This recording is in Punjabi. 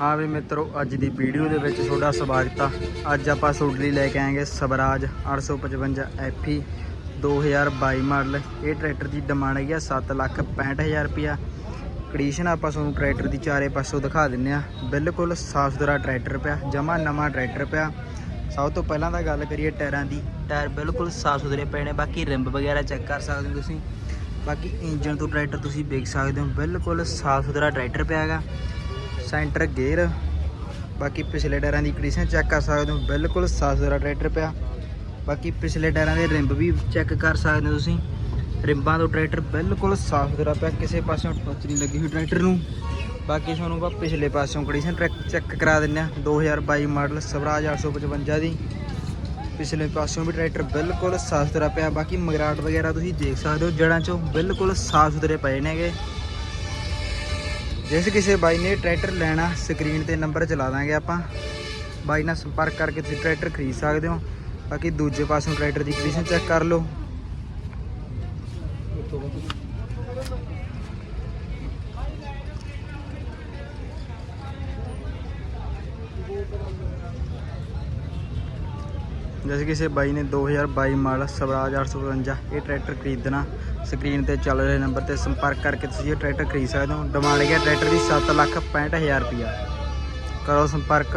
ਹਾਂ ਵੀ ਮਿੱਤਰੋ, ਅੱਜ ਦੀ ਵੀਡੀਓ ਦੇ ਵਿੱਚ ਤੁਹਾਡਾ ਸਵਾਗਤ ਆ। ਅੱਜ ਆਪਾਂ ਤੁਹਾਡੇ ਲਈ ਲੈ ਕੇ ਆਏਗੇ ਸਵਰਾਜ 855 ਐਫਈ 2022 ਮਾਡਲ। ਇਹ ਟਰੈਕਟਰ ਦੀ ਡਿਮਾਂਡ ਹੈਗੀ ਆ 765000 ਰੁਪਿਆ ਕੰਡੀਸ਼ਨ ਆਪਾਂ ਤੁਹਾਨੂੰ ਟਰੈਕਟਰ ਦੀ ਚਾਰੇ ਪਾਸੋਂ ਦਿਖਾ ਦਿੰਨੇ ਆ। ਬਿਲਕੁਲ ਸਾਫ਼ ਸੁਥਰਾ ਟਰੈਕਟਰ ਪਿਆ, ਜਮਾ ਨਵਾਂ ਟਰੈਕਟਰ ਪਿਆ। ਸਭ ਤੋਂ ਪਹਿਲਾਂ ਤਾਂ ਗੱਲ ਕਰੀਏ ਟਾਇਰਾਂ ਦੀ। ਟਾਇਰ ਬਿਲਕੁਲ ਸਾਫ਼ ਸੁਥਰੇ ਪਏ ਨੇ, ਬਾਕੀ ਰਿੰਬ ਵਗੈਰਾ ਚੈੱਕ ਕਰ ਸਕਦੇ ਹੋ ਤੁਸੀਂ। ਬਾਕੀ ਇੰਜਨ ਤੋਂ ਟਰੈਕਟਰ ਤੁਸੀਂ ਵੇਖ ਸਕਦੇ ਹੋ, ਬਿਲਕੁਲ ਸਾਫ਼ ਸੁਥਰਾ ਟਰੈਕਟਰ ਪਿਆ ਹੈਗਾ। Centre gear. ਬਾਕੀ ਪਿਛਲੇ ਟਾਇਰਾਂ ਦੀ ਕੰਡੀਸ਼ਨ ਚੈੱਕ ਕਰ ਸਕਦੇ ਹੋ ਬਿਲਕੁਲ ਸਾਫ਼ ਸੁਥਰਾ ਟਰੈਕਟਰ ਪਿਆ। ਬਾਕੀ ਪਿਛਲੇ ਟਾਇਰਾਂ ਦੇ ਰਿੰਬ ਵੀ ਚੈੱਕ ਕਰ ਸਕਦੇ ਹੋ ਤੁਸੀਂ। ਰਿੰਬਾਂ ਤੋਂ ਟਰੈਕਟਰ ਬਿਲਕੁਲ ਸਾਫ਼ ਸੁਥਰਾ ਪਿਆ। ਕਿਸੇ ਪਾਸਿਓਂ ਟੱਚ ਨਹੀਂ ਲੱਗੀ ਹੋਈ ਟਰੈਕਟਰ ਨੂੰ। ਬਾਕੀ ਤੁਹਾਨੂੰ ਆਪਾਂ ਪਿਛਲੇ ਪਾਸਿਓਂ ਕੰਡੀਸ਼ਨ ਟਰੈਕ ਚੈੱਕ ਕਰਾ ਦਿੰਦੇ ਆ 2022 ਮਾਡਲ ਸਵਰਾਜ 855 ਦੀ। ਪਿਛਲੇ ਪਾਸਿਓਂ ਵੀ ਟਰੈਕਟਰ ਬਿਲਕੁਲ ਸਾਫ਼ ਸੁਥਰਾ ਪਿਆ। ਬਾਕੀ ਮਗਰਾਟ ਵਗੈਰਾ ਤੁਸੀਂ ਦੇਖ ਸਕਦੇ ਹੋ। ਜੜਾਂ ਚੋਂ ਬਿਲਕੁਲ ਸਾਫ਼ ਸੁਥਰੇ ਪਏ ਨੇਗੇ। ਜਿਸ ਕਿਸੇ ਬਾਈ ਨੇ ਟਰੈਕਟਰ ਲੈਣਾ ਸਕਰੀਨ ਤੇ ਨੰਬਰ ਚਲਾ ਦਾਂਗੇ ਆਪਾਂ। ਬਾਈ ਨਾਲ ਸੰਪਰਕ ਕਰਕੇ ਤੁਸੀਂ ਟਰੈਕਟਰ ਖਰੀਦ ਸਕਦੇ ਹੋ। ਬਾਕੀ ਦੂਜੇ ਪਾਸੋਂ ਟਰੈਕਟਰ ਦੀ ਕੰਡੀਸ਼ਨ ਚੈੱਕ ਕਰ ਲਓ। ਜਿਸ ਕਿਸੇ ਬਾਈ ਨੇ 2022 ਮਾਡਲ ਸਵਰਾਜ 855 ਇਹ ਟਰੈਕਟਰ ਖਰੀਦਣਾ ਸਕਰੀਨ ਤੇ ਚੱਲ ਰਹੇ ਨੰਬਰ ਤੇ ਸੰਪਰਕ ਕਰਕੇ ਤੁਸੀਂ ਇਹ ਟਰੈਕਟਰ ਖਰੀਦ ਸਕਦੇ ਹੋ। ਡਿਮਾਂਡ ਹੈ ਟਰੈਕਟਰ ਦੀ 765000 ਰੁਪਇਆ। ਕਰੋ ਸੰਪਰਕ।